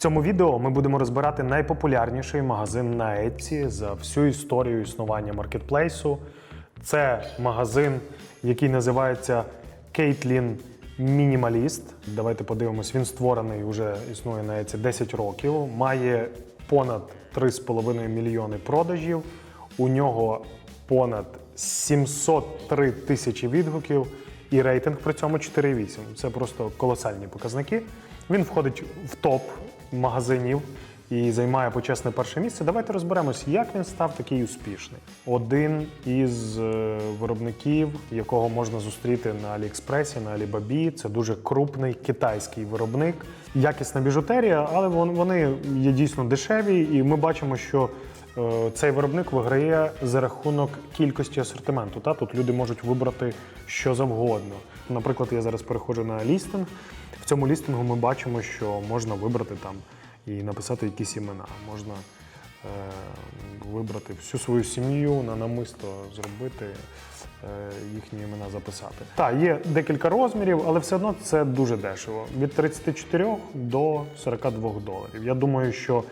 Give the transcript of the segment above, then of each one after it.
цьому відео ми будемо розбирати найпопулярніший магазин на Etsy за всю історію існування маркетплейсу. Це магазин, який називається Caitlin Minimalist. Давайте подивимось, він створений вже існує на Etsy 10 років, має понад 3,5 мільйони продажів. У нього понад 703 тисячі відгуків і рейтинг при цьому 4,8. Це просто колосальні показники. Він входить в топ магазинів і займає почесне перше місце. Давайте розберемось, як він став такий успішний. Один із е, виробників, якого можна зустріти на Аліекспресі, на Алібабі. Це дуже крупний китайський виробник. Якісна біжутерія, але вон- вони є дійсно дешеві, і ми бачимо, що цей виробник виграє за рахунок кількості асортименту. Та тут люди можуть вибрати що завгодно. Наприклад, я зараз переходжу на лістинг. В цьому лістингу ми бачимо, що можна вибрати там і написати якісь імена. Можна е, вибрати всю свою сім'ю на намисто зробити. е, Їхні імена записати. Так, є декілька розмірів, але все одно це дуже дешево. Від 34 до 42 доларів. Я думаю, що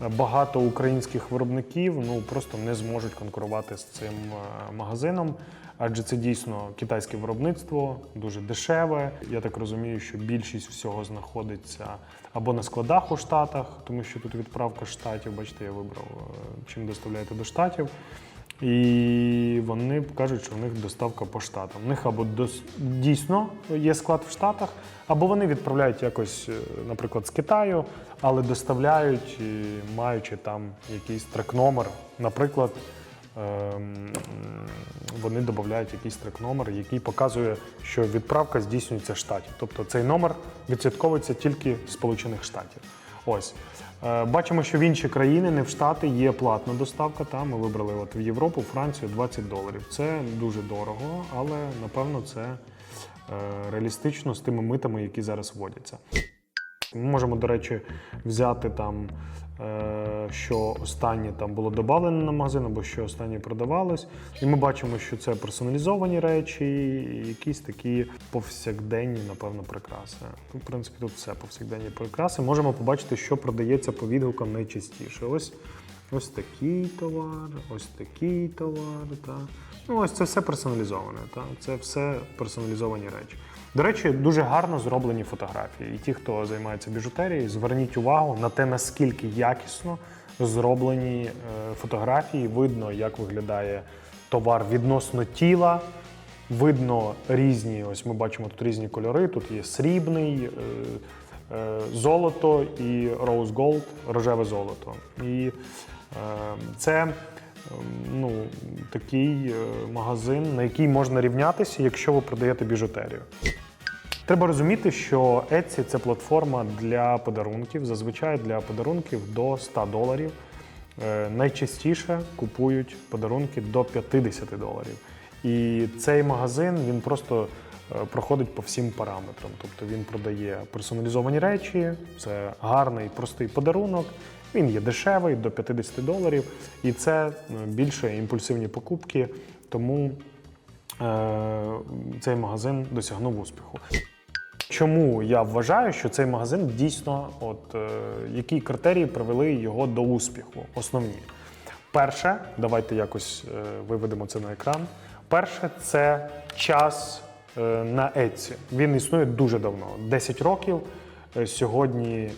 багато українських виробників ну просто не зможуть конкурувати з цим е, магазином, адже це дійсно китайське виробництво, дуже дешеве. Я так розумію, що більшість всього знаходиться або на складах у Штатах, тому що тут відправка штатів. Бачите, я вибрав е, чим доставляєте до штатів. І вони кажуть, що в них доставка по штатам. У них або дос- дійсно є склад в Штатах, або вони відправляють якось, е, наприклад, з Китаю, але доставляють, маючи там якийсь трек-номер. Наприклад, ем, вони додають якийсь трек-номер, який показує, що відправка здійснюється з штатів. Тобто цей номер відслідковується тільки з Сполучених Штатів. Ось. Е, Бачимо, що в інші країни, не в Штати, є платна доставка. Та ми вибрали от в Європу, Францію 20 доларів. Це дуже дорого, але напевно це е, реалістично з тими митами, які зараз вводяться. Ми можемо, до речі, взяти там, е, що останнє там було додавлено на магазин, або що останнє продавалось. І ми бачимо, що це персоналізовані речі, якісь такі повсякденні, напевно, прикраси. Ну, В принципі, тут все повсякденні прикраси. Можемо побачити, що продається по відгукам найчастіше. Ось ось такий товар, ось такий товар. Та. Ну, ось це все персоналізоване. Та. Це все персоналізовані речі. До речі, дуже гарно зроблені фотографії. І ті, хто займається біжутерією, зверніть увагу на те, наскільки якісно зроблені е, фотографії. Видно, як виглядає товар відносно тіла. Видно різні, ось ми бачимо тут різні кольори. Тут є срібний, е, е, золото і rose gold, рожеве золото. І це ем, ну, такий е, магазин, на який можна рівнятися, якщо ви продаєте біжутерію. Треба розуміти, що Etsy – це платформа для подарунків, зазвичай для подарунків до 100 доларів. Е, Найчастіше купують подарунки до 50 доларів. І цей магазин він просто е, проходить по всім параметрам. Тобто він продає персоналізовані речі, це гарний простий подарунок. Він є дешевий до 50 доларів, і це е, більше імпульсивні покупки. Тому е, цей магазин досягнув успіху. Чому я вважаю, що цей магазин дійсно, от е, які критерії привели його до успіху? Основні. Перше, давайте якось е, виведемо це на екран. Перше, це час е, на Etsy. Він існує дуже давно 10 років. Е, Сьогодні е,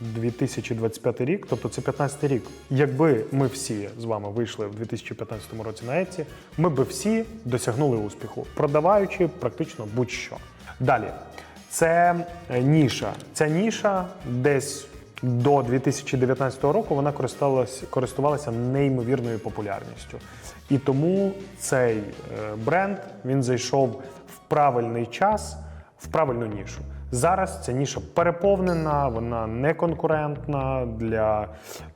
2025 рік, тобто це 15 рік. Якби ми всі з вами вийшли в 2015 році на Etsy, ми би всі досягнули успіху, продаваючи практично будь-що. Далі, це е, ніша. Ця ніша десь до 2019 року вона користувалася, користувалася неймовірною популярністю. І тому цей е, бренд він зайшов в правильний час, в правильну нішу. Зараз ця ніша переповнена, вона не конкурентна для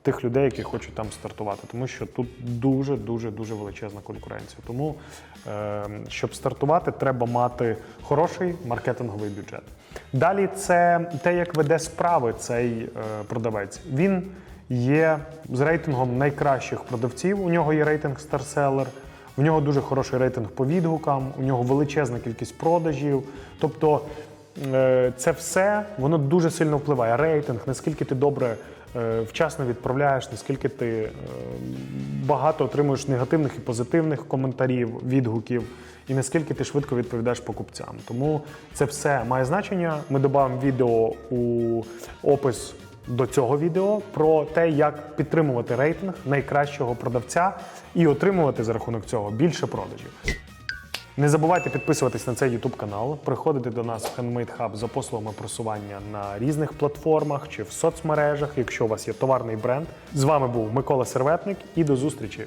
тих людей, які хочуть там стартувати, тому що тут дуже дуже дуже величезна конкуренція. Тому, е, щоб стартувати, треба мати хороший маркетинговий бюджет. Далі це те, як веде справи цей е, продавець. Він є з рейтингом найкращих продавців. У нього є рейтинг старселер. У нього дуже хороший рейтинг по відгукам, у нього величезна кількість продажів. Тобто це все воно дуже сильно впливає. Рейтинг, наскільки ти добре е, вчасно відправляєш, наскільки ти е, багато отримуєш негативних і позитивних коментарів, відгуків, і наскільки ти швидко відповідаєш покупцям. Тому це все має значення. Ми додамо відео у опис до цього відео про те, як підтримувати рейтинг найкращого продавця і отримувати за рахунок цього більше продажів. Не забувайте підписуватись на цей YouTube канал, приходити до нас в Handmade Hub за послугами просування на різних платформах чи в соцмережах, якщо у вас є товарний бренд. З вами був Микола Серветник і до зустрічі!